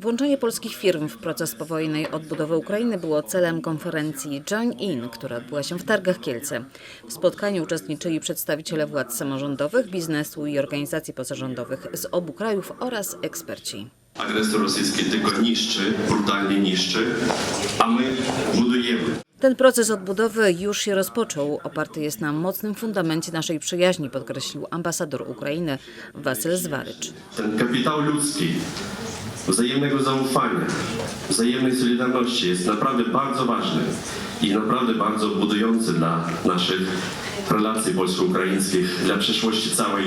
Włączenie polskich firm w proces powojennej odbudowy Ukrainy było celem konferencji Join In, która odbyła się w Targach Kielce. W spotkaniu uczestniczyli przedstawiciele władz samorządowych, biznesu i organizacji pozarządowych z obu krajów oraz eksperci. Agresor rosyjski tylko niszczy, brutalnie niszczy, a my budujemy. Ten proces odbudowy już się rozpoczął. Oparty jest na mocnym fundamencie naszej przyjaźni, podkreślił ambasador Ukrainy Wasyl Zwarycz. Ten kapitał ludzki, wzajemnego zaufania, wzajemnej solidarności jest naprawdę bardzo ważny i naprawdę bardzo budujący dla naszych relacji polsko-ukraińskich, dla przyszłości całej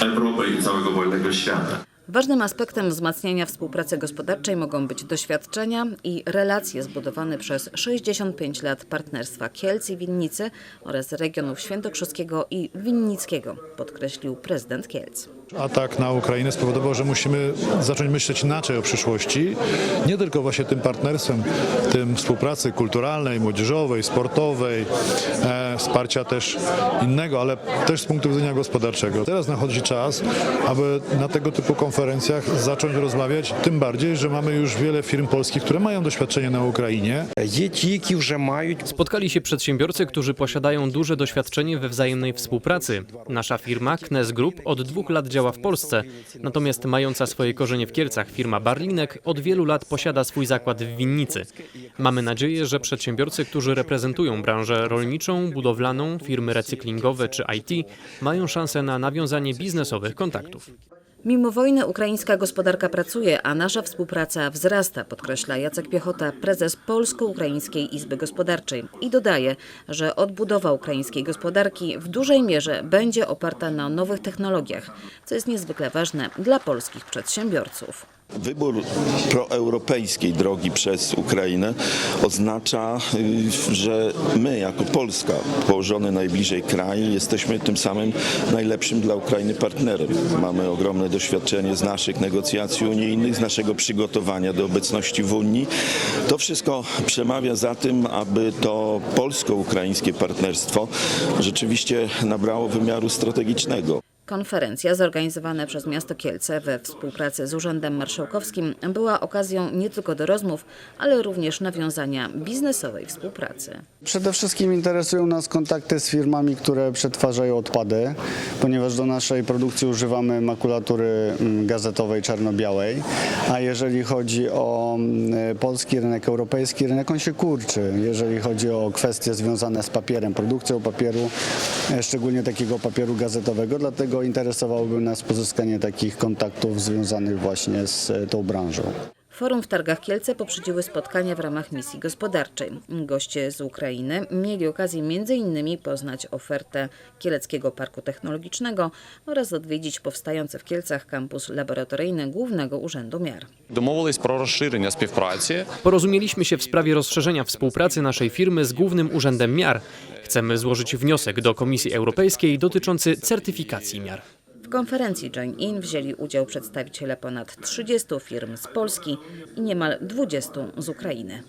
Europy i całego wolnego świata. Ważnym aspektem wzmacniania współpracy gospodarczej mogą być doświadczenia i relacje zbudowane przez 65 lat partnerstwa Kielc i Winnicy oraz regionów świętokrzyskiego i winnickiego, podkreślił prezydent Kielc. Atak na Ukrainę spowodował, że musimy zacząć myśleć inaczej o przyszłości, nie tylko właśnie tym partnerstwem, tym współpracy kulturalnej, młodzieżowej, sportowej, e, wsparcia też innego, ale też z punktu widzenia gospodarczego. Teraz nachodzi czas, aby na tego typu konferencjach zacząć rozmawiać, tym bardziej, że mamy już wiele firm polskich, które mają doświadczenie na Ukrainie. Spotkali się przedsiębiorcy, którzy posiadają duże doświadczenie we wzajemnej współpracy. Nasza firma Knes Group od dwóch lat działa w Polsce, natomiast mająca swoje korzenie w Kielcach firma Barlinek od wielu lat posiada swój zakład w Winnicy. Mamy nadzieję, że przedsiębiorcy, którzy reprezentują branżę rolniczą, budowlaną, firmy recyklingowe czy IT, mają szansę na nawiązanie biznesowych kontaktów. Mimo wojny ukraińska gospodarka pracuje, a nasza współpraca wzrasta, podkreśla Jacek Piechota, prezes Polsko-Ukraińskiej Izby Gospodarczej. I dodaje, że odbudowa ukraińskiej gospodarki w dużej mierze będzie oparta na nowych technologiach, co jest niezwykle ważne dla polskich przedsiębiorców. Wybór proeuropejskiej drogi przez Ukrainę oznacza, y, że my jako Polska, położony najbliżej kraj, jesteśmy tym samym najlepszym dla Ukrainy partnerem. Mamy ogromne doświadczenie z naszych negocjacji unijnych, z naszego przygotowania do obecności w Unii. To wszystko przemawia za tym, aby to polsko-ukraińskie partnerstwo rzeczywiście nabrało wymiaru strategicznego. Konferencja zorganizowana przez miasto Kielce we współpracy z Urzędem Marszałkowskim była okazją nie tylko do rozmów, ale również nawiązania biznesowej współpracy. Przede wszystkim interesują nas kontakty z firmami, które przetwarzają odpady, ponieważ do naszej produkcji używamy makulatury mm, gazetowej czarno-białej, a jeżeli chodzi o mm, polski rynek, europejski rynek, on się kurczy. Jeżeli chodzi o kwestie związane z papierem, produkcją papieru, e, szczególnie takiego papieru gazetowego, dlatego interesowałoby nas pozyskanie takich kontaktów związanych właśnie z e, tą branżą. Forum w Targach Kielce poprzedziły spotkania w ramach misji gospodarczej. Goście z Ukrainy mieli okazję m.in. poznać ofertę Kieleckiego Parku Technologicznego oraz odwiedzić powstający w Kielcach kampus laboratoryjny Głównego Urzędu Miar. Współpracy. Porozumieliśmy się w sprawie rozszerzenia współpracy naszej firmy z Głównym Urzędem Miar. Chcemy złożyć wniosek do Komisji Europejskiej dotyczący certyfikacji miar. Konferencji Join In wzięli udział przedstawiciele ponad 30 firm z Polski i niemal 20 z Ukrainy.